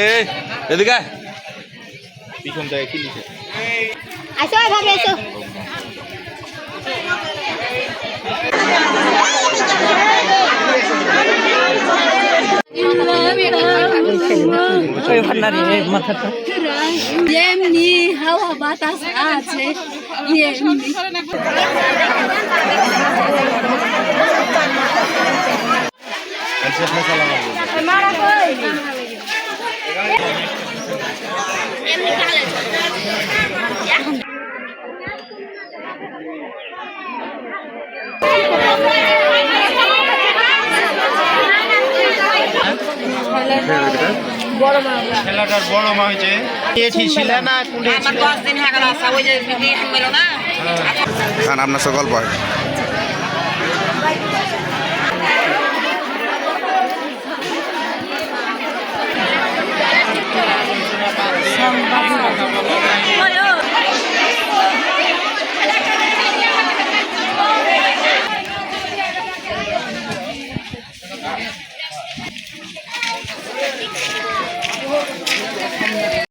এই এদিকে পিছন থেকে কি লিখে আসো। ভাবি আসো এমনি হাওয়া বাতাস আছে এমনি খেলাটার বড় মা হয়েছে ছিল না কুড়ে ছিল খান আপনার সব গল্প হয়। Yeah.